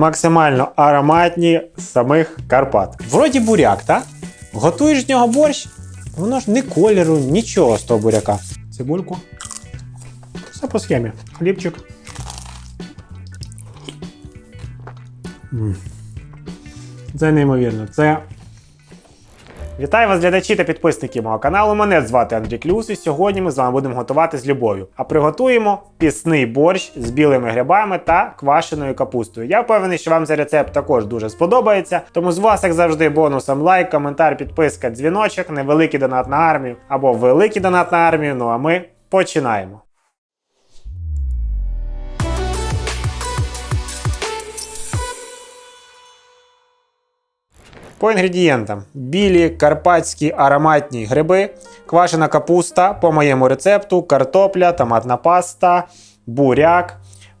максимально ароматні самих Карпат. Вроді буряк, так? Готуєш з нього борщ, воно ж не кольору, нічого з того буряка. Цибульку. Все по схемі. Хлібчик. Це неймовірно. Це. Вітаю вас, глядачі та підписники мого каналу. Мене звати Андрій Клюс, і сьогодні ми з вами будемо готувати з любов'ю. А приготуємо пісний борщ з білими грибами та квашеною капустою. Я впевнений, що вам цей рецепт також дуже сподобається. Тому з вас, як завжди, бонусом лайк, коментар, підписка, дзвіночок, невеликий донат на армію або великий донат на армію. Ну а ми починаємо. По інгредієнтам: білі карпатські ароматні гриби, квашена капуста по моєму рецепту, картопля, томатна паста, буряк,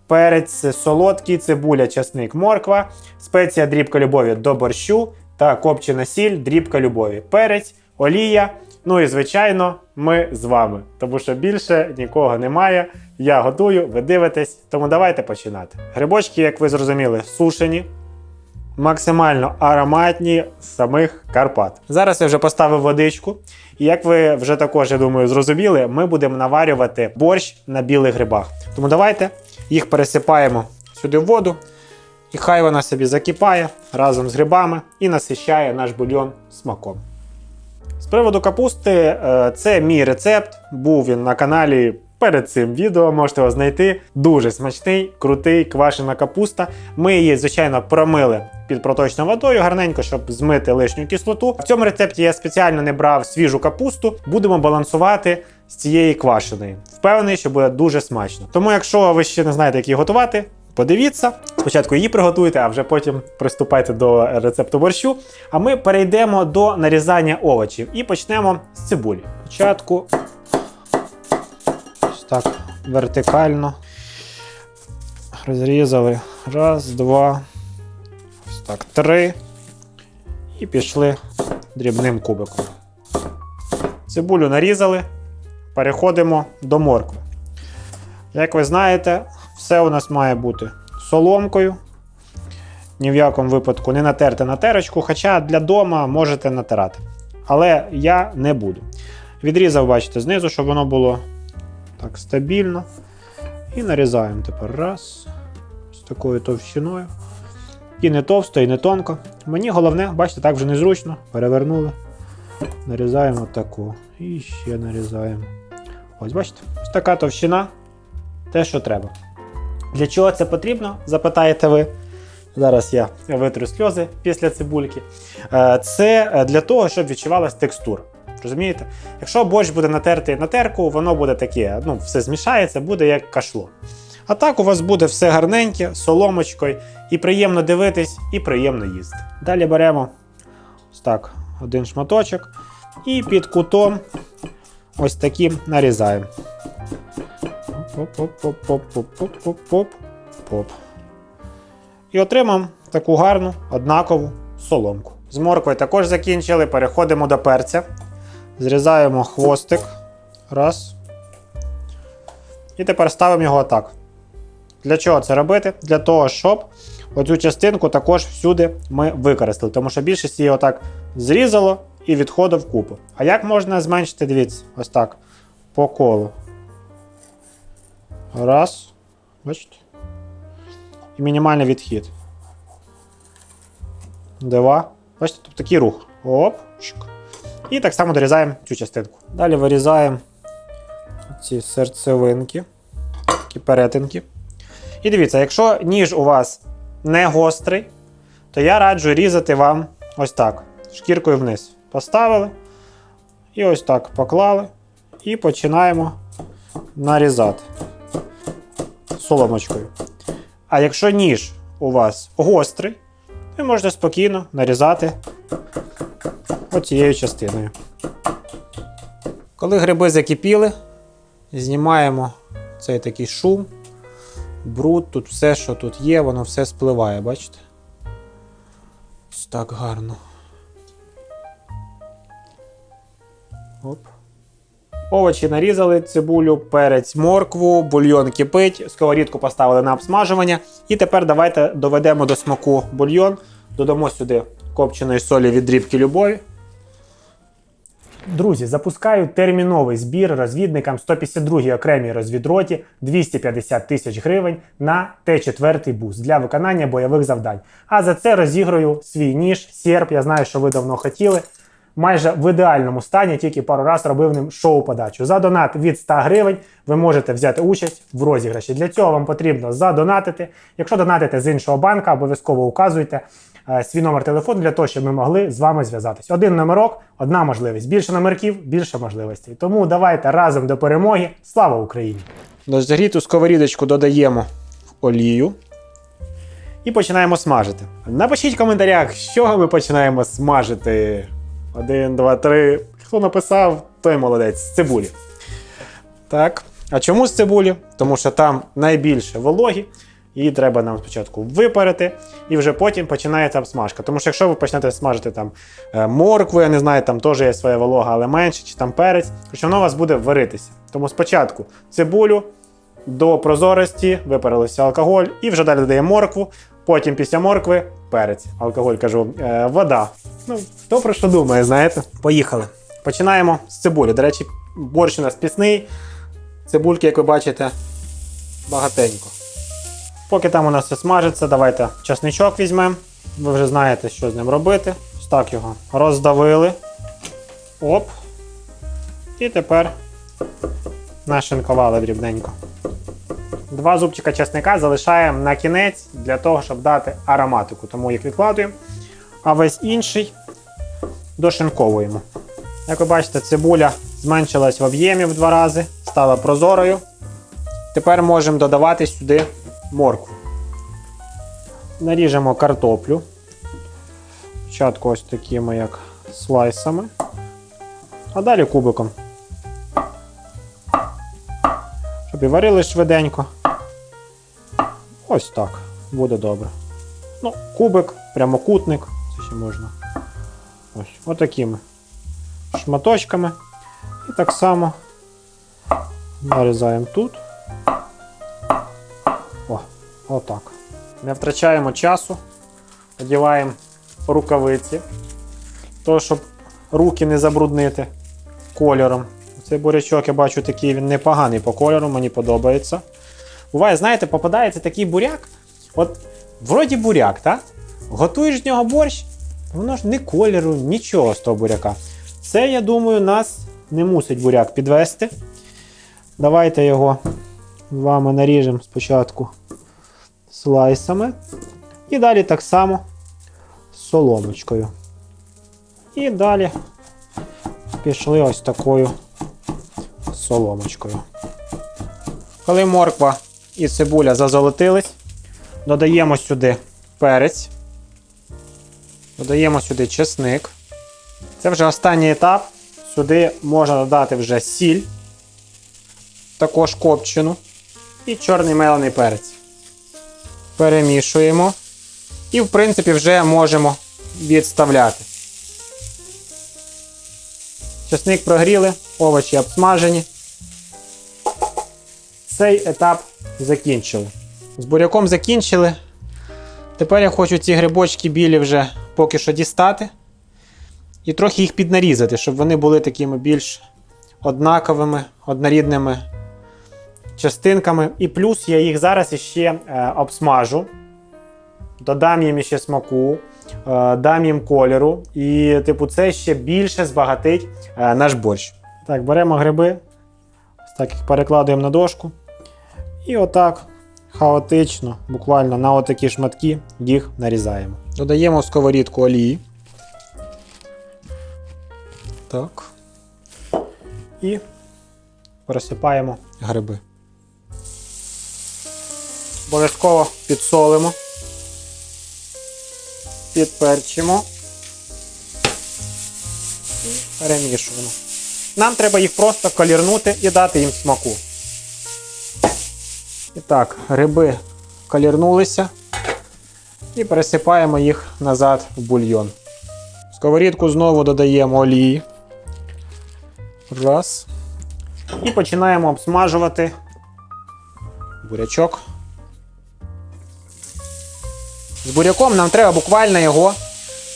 перець солодкий, цибуля, часник, морква, спеція дрібка любові до борщу та копчена сіль, дрібка любові, перець, олія. Ну і звичайно, ми з вами, тому що більше нікого немає. Я готую, ви дивитесь, тому давайте починати. Грибочки, як ви зрозуміли, сушені, максимально ароматні з самих Карпат. Зараз я вже поставив водичку, і як ви вже також, я думаю, зрозуміли, ми будемо наварювати борщ на білих грибах. Тому давайте їх пересипаємо сюди в воду, і хай вона собі закипає разом з грибами і насищає наш бульйон смаком. З приводу капусти, е, це мій рецепт. Був він на каналі перед цим відео. Можете знайти. Дуже смачний, крутий, квашена капуста. Ми її, звичайно, промили під проточною водою гарненько, щоб змити лишню кислоту. В цьому рецепті я спеціально не брав свіжу капусту. Будемо балансувати з цієї квашеної. Впевнений, що буде дуже смачно. Тому, якщо ви ще не знаєте, як її готувати. Подивіться, спочатку її приготуйте, а вже потім приступайте до рецепту борщу. А ми перейдемо до нарізання овочів і почнемо з цибулі. Спочатку так вертикально розрізали. Раз, два, так, три. І пішли дрібним кубиком. Цибулю нарізали. Переходимо до моркви. Як ви знаєте, все у нас має бути соломкою. Ні в якому випадку не натерти на терочку, хоча для дома можете натирати. Але я не буду. Відрізав, бачите, знизу, щоб воно було так стабільно. І нарізаємо тепер раз. З такою товщиною. І не товсто, і не тонко. Мені головне, бачите, так вже незручно. Перевернули. Нарізаємо таку. І ще нарізаємо. Ось, бачите, ось така товщина. Те, що треба. Для чого це потрібно? Запитаєте ви. Зараз я витру сльози після цибульки. Е, Це для того, щоб відчувалась текстура. Розумієте? Якщо борщ буде натертий на терку, воно буде таке, ну, все змішається, буде як кашло. А так у вас буде все гарненьке, соломочкою, і приємно дивитись, і приємно їсти. Далі беремо ось так, один шматочок, і під кутом ось таким нарізаємо. Поп-поп-поп-поп-поп-поп-поп. І отримаємо таку гарну однакову соломку. З морквою також закінчили. Переходимо до перця. Зрізаємо хвостик. Раз. І тепер ставимо його отак. Для чого це робити? Для того, щоб оцю частинку також всюди ми використали. Тому що більшість її отак зрізало і відходив купу. А як можна зменшити? Дивіться, ось так. По колу. Раз. Бачите? І мінімальний відхід. Два. Бачите, тут такий рух. Оп. І так само дорізаємо цю частинку. Далі вирізаємо ці серцевинки, такі перетинки. І дивіться, якщо ніж у вас не гострий, то я раджу різати вам ось так. Шкіркою вниз. Поставили. І ось так поклали. І починаємо нарізати соломочкою. А якщо ніж у вас гострий, ви можете спокійно нарізати оцією частиною. Коли гриби закипіли, знімаємо цей такий шум, бруд, тут все, що тут є, воно все спливає, бачите? Ось так гарно. Оп. Овочі нарізали, цибулю, перець, моркву, бульйон кипить, сковорідку поставили на обсмажування. І тепер давайте доведемо до смаку бульйон, додамо сюди копченої солі від дрібки любові. Друзі, запускаю терміновий збір розвідникам 152-й окремій розвідроті 250 тисяч гривень на Т4 бус для виконання бойових завдань. А за це розіграю свій ніж, серп. Я знаю, що ви давно хотіли. Майже в ідеальному стані, тільки пару раз робив ним шоу-подачу. За донат від 100 гривень ви можете взяти участь в розіграші. Для цього вам потрібно задонатити. Якщо донатите з іншого банка, обов'язково указуйте свій номер телефону для того, щоб ми могли з вами зв'язатись. Один номерок, одна можливість. Більше номерків, більше можливостей. Тому давайте разом до перемоги. Слава Україні! До загріту сковорідочку додаємо олію. І починаємо смажити. Напишіть в коментарях, з чого ми починаємо смажити. Один, два, три. Хто написав, той молодець. З цибулі. Так. А чому з цибулі? Тому що там найбільше вологі. Її треба нам спочатку випарити, і вже потім починається обсмажка. Тому що якщо ви почнете смажити там е, моркву, я не знаю, там теж є своя волога, але менше, чи там перець, то воно у вас буде варитися. Тому спочатку цибулю до прозорості, випарилося алкоголь, і вже далі додаємо моркву. Потім після моркви перець, алкоголь кажу, е, вода. Ну, хто про що думає, знаєте? Поїхали. Починаємо з цибулі. До речі, борщ у нас пісний. Цибульки, як ви бачите, багатенько. Поки там у нас все смажиться, давайте часничок візьмемо. Ви вже знаєте, що з ним робити. Ось так його роздавили. Оп. І тепер нашинкували дрібненько. Два зубчика часника залишаємо на кінець для того, щоб дати ароматику. Тому їх відкладуємо. А весь інший дошинковуємо. Як ви бачите, цибуля зменшилась в об'ємі в два рази, стала прозорою. Тепер можемо додавати сюди моркву. Наріжемо картоплю. Спочатку ось такими як слайсами, а далі кубиком. Щоб і варили швиденько. Ось так. Буде добре. Ну, кубик, прямокутник, це ще можна. Ось, отакими шматочками. І так само нарізаємо тут. Отак. Не втрачаємо часу. Одіваємо рукавиці. То, щоб руки не забруднити кольором. Цей бурячок, я бачу, такий він непоганий по кольору, мені подобається. Буває, знаєте, попадається такий буряк. От, вроді буряк, так? Готуєш з нього борщ, воно ж не кольору, нічого з того буряка. Це, я думаю, нас не мусить буряк підвести. Давайте його з вами наріжемо спочатку слайсами. І далі так само соломочкою. І далі пішли ось такою соломочкою. Коли морква і цибуля зазолотились, додаємо сюди перець, додаємо сюди чесник. Це вже останній етап. Сюди можна додати вже сіль, також копчену і чорний мелений перець. Перемішуємо. І, в принципі, вже можемо відставляти. Чесник прогріли, овочі обсмажені. Цей етап закінчили. З буряком закінчили. Тепер я хочу ці грибочки білі вже поки що дістати. І трохи їх піднарізати, щоб вони були такими більш однаковими, однорідними частинками. І плюс я їх зараз іще е, обсмажу. Додам їм іще смаку, е, дам їм кольору. І, типу, це ще більше збагатить е, наш борщ. Так, беремо гриби, так їх перекладуємо на дошку. І отак хаотично, буквально на отакі шматки їх нарізаємо. Додаємо в сковорідку олії. Так. І пересипаємо гриби. Обов'язково підсолимо, підперчимо перемішуємо. Нам треба їх просто колірнути і дати їм смаку. І так, гриби колірнулися і пересипаємо їх назад в бульйон. В сковорідку знову додаємо олії. Раз. І починаємо обсмажувати бурячок. З буряком нам треба буквально його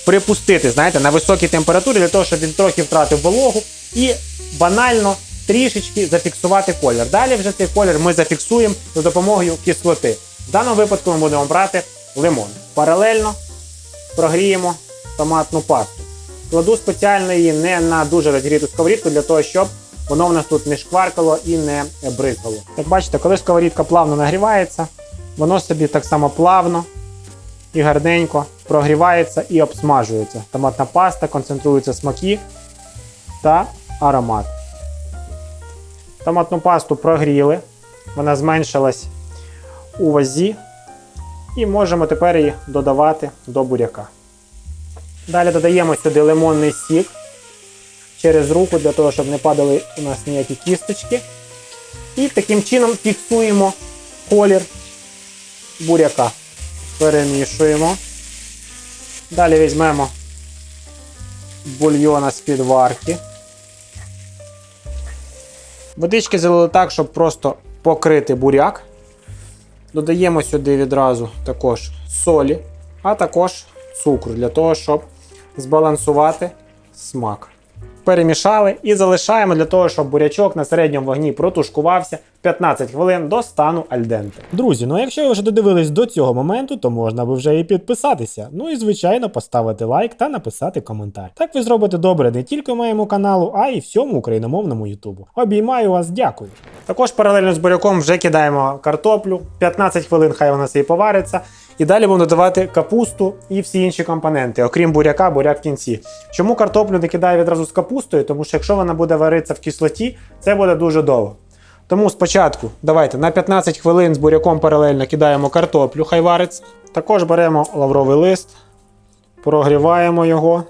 припустити, знаєте, на високій температурі для того, щоб він трохи втратив вологу і банально трішечки зафіксувати колір. Далі вже цей колір ми зафіксуємо за допомогою кислоти. В даному випадку ми будемо брати лимон. Паралельно прогріємо томатну пасту. Кладу спеціально її не на дуже розгріту сковорідку для того, щоб воно в нас тут не шкваркало і не бризгало. Як бачите, коли сковорідка плавно нагрівається, воно собі так само плавно і гарненько прогрівається і обсмажується. Томатна паста, концентруються смаки та аромат. Томатну пасту прогріли, вона зменшилась у вазі. І можемо тепер її додавати до буряка. Далі додаємо сюди лимонний сік через руку, для того, щоб не падали у нас ніякі кісточки. І таким чином фіксуємо колір буряка. Перемішуємо. Далі візьмемо бульйона з підварки. Водички залили так, щоб просто покрити буряк. Додаємо сюди відразу також солі, а також цукру для того, щоб збалансувати смак. Перемішали і залишаємо для того, щоб бурячок на середньому вогні протушкувався 15 хвилин до стану альденте. Друзі, ну якщо ви вже додивились до цього моменту, то можна би вже і підписатися. Ну і звичайно поставити лайк та написати коментар. Так ви зробите добре не тільки моєму каналу, а й всьому україномовному Ютубу. Обіймаю вас, дякую. Також паралельно з буряком вже кидаємо картоплю, 15 хвилин хай вона собі повариться. І далі будемо додавати капусту і всі інші компоненти, окрім буряка, буряк в кінці. Чому картоплю не кидаю відразу з капустою? Тому що якщо вона буде варитися в кислоті, це буде дуже довго. Тому спочатку давайте на 15 хвилин з буряком паралельно кидаємо картоплю, хай вариться. Також беремо лавровий лист, прогріваємо його.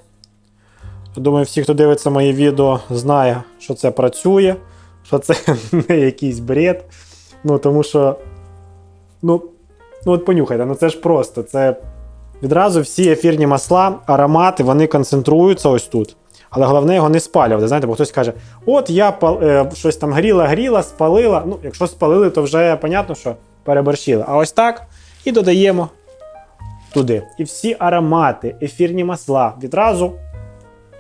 Думаю, всі, хто дивиться моє відео, знає, що це працює, що це не якийсь бред. Ну, тому що. Ну, ну от понюхайте, ну це ж просто. Це відразу всі ефірні масла, аромати, вони концентруються ось тут. Але головне його не спалювати. Знаєте, бо хтось каже, от я пал- е, щось там гріла, гріла, спалила. Ну, якщо спалили, то вже понятно, що переборщили. А ось так і додаємо туди. І всі аромати, ефірні масла відразу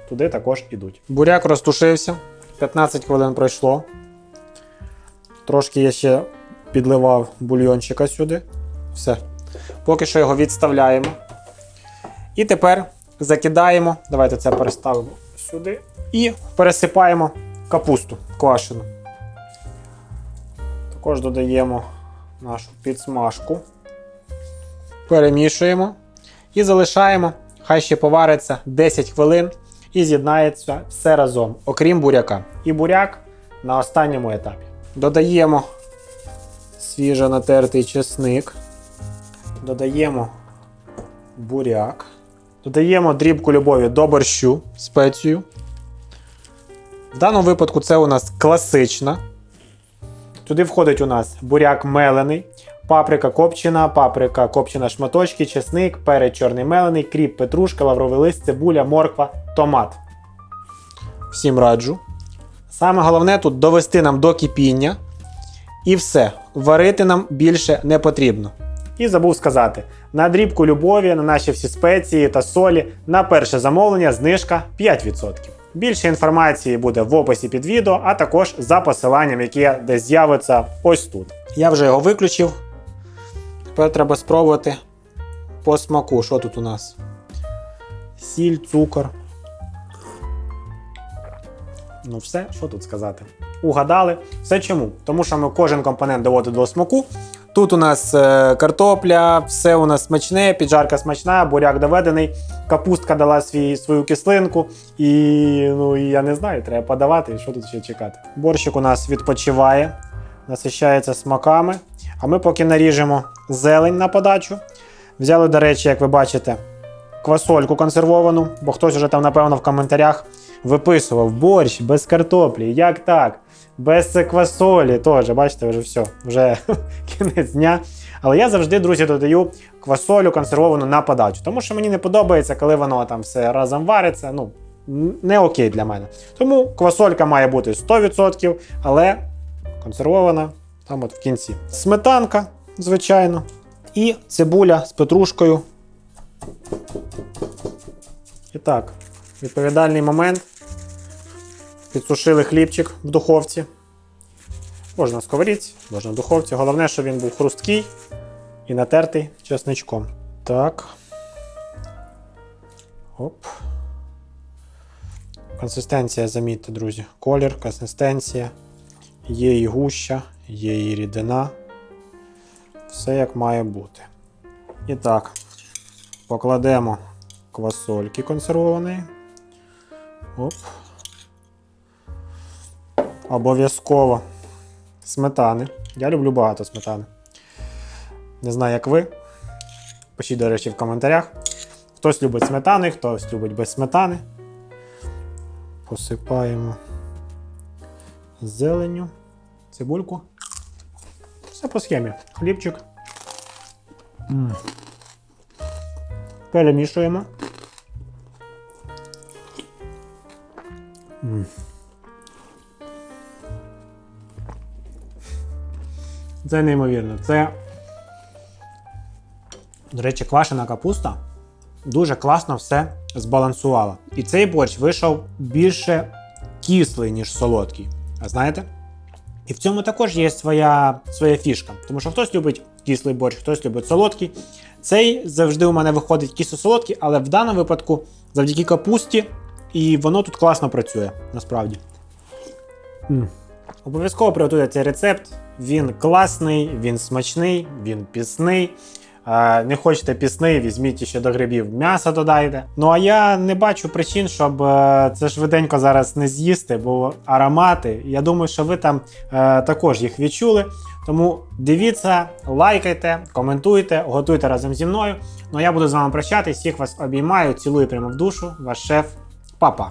туди також ідуть. Буряк розтушився, 15 хвилин пройшло. Трошки я ще підливав бульйончика сюди. Все. Поки що його відставляємо. І тепер закидаємо. Давайте це переставимо сюди. І пересипаємо капусту квашену. Також додаємо нашу підсмажку. Перемішуємо. І залишаємо. Хай ще повариться 10 хвилин і з'єднається все разом, окрім буряка. І буряк на останньому етапі. Додаємо свіжо натертий чесник. Додаємо буряк. Додаємо дрібку любові до борщу спецію. В даному випадку це у нас класична. Туди входить у нас буряк мелений, паприка копчена, паприка копчена шматочки, чесник, перець чорний мелений, кріп, петрушка, лавровий лист, цибуля, морква, томат. Всім раджу. Саме головне тут довести нам до кипіння. І все. Варити нам більше не потрібно. І забув сказати: на дрібку любові, на наші всі спеції та солі, на перше замовлення знижка 5%. Більше інформації буде в описі під відео, а також за посиланням, яке десь з'явиться ось тут. Я вже його виключив. Тепер треба спробувати по смаку. Що тут у нас? Сіль, цукор. Ну, все, що тут сказати. Угадали. Все чому? Тому що ми кожен компонент доводимо до смаку. Тут у нас е, картопля, все у нас смачне, піджарка смачна, буряк доведений, капустка дала свій, свою кислинку. І ну, я не знаю, треба подавати, що тут ще чекати. Борщик у нас відпочиває, насищається смаками. А ми поки наріжемо зелень на подачу. Взяли, до речі, як ви бачите, квасольку консервовану, бо хтось вже там, напевно, в коментарях виписував борщ без картоплі. Як так? Без квасолі теж, бачите, вже все, вже кінець дня. Але я завжди, друзі, додаю квасолю консервовану на подачу, тому що мені не подобається, коли воно там все разом вариться. Ну, не окей для мене. Тому квасолька має бути 100%, але консервована там от в кінці. Сметанка, звичайно. І цибуля з петрушкою. І так, відповідальний момент. Підсушили хлібчик в духовці. Можна в сковорідці, можна в духовці. Головне, щоб він був хрусткий і натертий чесничком. Так. Оп. Консистенція, замітьте, друзі. Колір, консистенція. Є і гуща, є і рідина. Все як має бути. І так, покладемо квасольки консервованої. Оп. Обов'язково сметани. Я люблю багато сметани. Не знаю, як ви. Пишіть, до речі, в коментарях. Хтось любить сметани, хтось любить без сметани. Посипаємо зеленню, цибульку. Все по схемі. Хлібчик. М. Перемішуємо. М. Це неймовірно. Це, до речі, квашена капуста дуже класно все збалансувала. І цей борщ вийшов більше кислий, ніж солодкий. А знаєте? І в цьому також є своя, своя фішка. Тому що хтось любить кислий борщ, хтось любить солодкий. Цей завжди у мене виходить кисло-солодкий, але в даному випадку завдяки капусті, і воно тут класно працює, насправді. М. Обов'язково приготуйте цей рецепт. Він класний, він смачний, він пісний. Не хочете пісний, візьміть ще до грибів м'ясо додайте. Ну а я не бачу причин, щоб е, це швиденько зараз не з'їсти, бо аромати. Я думаю, що ви там е, також їх відчули. Тому дивіться, лайкайте, коментуйте, готуйте разом зі мною. Ну а я буду з вами прощатись. Всіх вас обіймаю, цілую прямо в душу. Ваш шеф, папа.